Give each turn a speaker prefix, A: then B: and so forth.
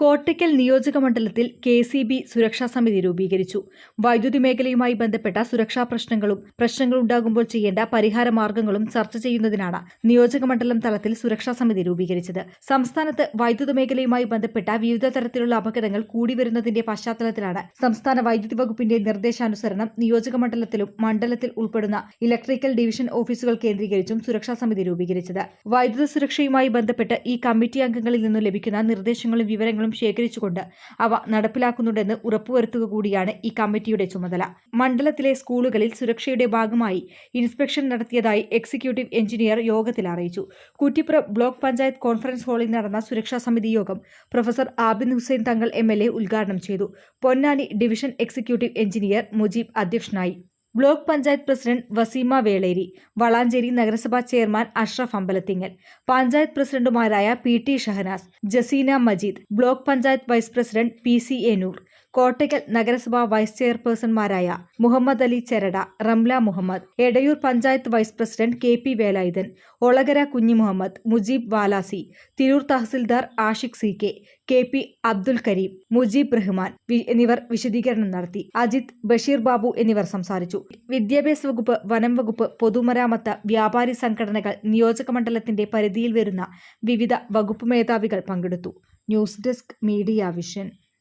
A: കോട്ടയ്ക്കൽ നിയോജക മണ്ഡലത്തിൽ K C B സുരക്ഷാ സമിതി രൂപീകരിച്ചു. വൈദ്യുതി മേഖലയുമായി ബന്ധപ്പെട്ട സുരക്ഷാ പ്രശ്നങ്ങളും പ്രശ്നങ്ങളുണ്ടാകുമ്പോൾ ചെയ്യേണ്ട പരിഹാര മാർഗങ്ങളും ചർച്ച ചെയ്യുന്നതിനാണ് നിയോജക മണ്ഡലം തലത്തിൽ സുരക്ഷാ സമിതി രൂപീകരിച്ചത്. സംസ്ഥാനത്ത് വൈദ്യുത മേഖലയുമായി ബന്ധപ്പെട്ട വിവിധ തരത്തിലുള്ള അപകടങ്ങൾ കൂടി വരുന്നതിന്റെ പശ്ചാത്തലത്തിലാണ് സംസ്ഥാന വൈദ്യുതി വകുപ്പിന്റെ നിർദ്ദേശാനുസരണം നിയോജക മണ്ഡലത്തിലും മണ്ഡലത്തിൽ ഉൾപ്പെടുന്ന ഇലക്ട്രിക്കൽ ഡിവിഷൻ ഓഫീസുകൾ കേന്ദ്രീകരിച്ചും സുരക്ഷാ സമിതി രൂപീകരിച്ചത്. വൈദ്യുത സുരക്ഷയുമായി ബന്ധപ്പെട്ട് ഈ കമ്മിറ്റി അംഗങ്ങളിൽ നിന്നും ലഭിക്കുന്ന നിർദ്ദേശങ്ങളും വിവരങ്ങളും ശേഖരിച്ചുകൊണ്ട് അവ നടപ്പിലാക്കുന്നുണ്ടെന്ന് ഉറപ്പുവരുത്തുക കൂടിയാണ് ഈ കമ്മിറ്റിയുടെ ചുമതല. മണ്ഡലത്തിലെ സ്കൂളുകളിൽ സുരക്ഷയുടെ ഭാഗമായി ഇൻസ്പെക്ഷൻ നടത്തിയതായി എക്സിക്യൂട്ടീവ് എഞ്ചിനീയർ യോഗത്തിൽ അറിയിച്ചു. കുറ്റിപ്പുറം ബ്ലോക്ക് പഞ്ചായത്ത് കോൺഫറൻസ് ഹാളിൽ നടന്ന സുരക്ഷാ സമിതി യോഗം പ്രൊഫസർ ആബിൻ ഹുസൈൻ തങ്ങൾ എ ഉദ്ഘാടനം ചെയ്തു. Ponnani division executive engineer Mujeeb അധ്യക്ഷനായി. ബ്ലോക്ക് പഞ്ചായത്ത് പ്രസിഡന്റ് വസീമ വേളേരി വളാഞ്ചേരി നഗരസഭാ ചെയർമാൻ അഷ്റഫ് അമ്പലത്തിങ്ങൽ പഞ്ചായത്ത് പ്രസിഡന്റുമാരായ P T Shahanas Jaseena Majeed block panchayat vice president P C Enoor Kottakkal നഗരസഭാ vice ചെയർപേഴ്സൺമാരായ Muhammad Ali Cherada Ramla Muhammad Edayur panchayat vice president K P Velayudhan Olakara Kunhi Muhammad Mujeeb Valasi Tirur tahsildar Ashiq C K K P Abdul Kareem Mujeeb Rahman എന്നിവർ വിശദീകരണം നടത്തി. അജിത് ബഷീർ ബാബു എന്നിവർ സംസാരിച്ചു. വിദ്യാഭ്യാസ വകുപ്പ് വനം വകുപ്പ് പൊതുമരാമത്ത് വ്യാപാരി സംഘടനകൾ നിയോജക മണ്ഡലത്തിന്റെ പരിധിയിൽ വരുന്ന വിവിധ വകുപ്പ് മേധാവികൾ പങ്കെടുത്തു. News desk media vision.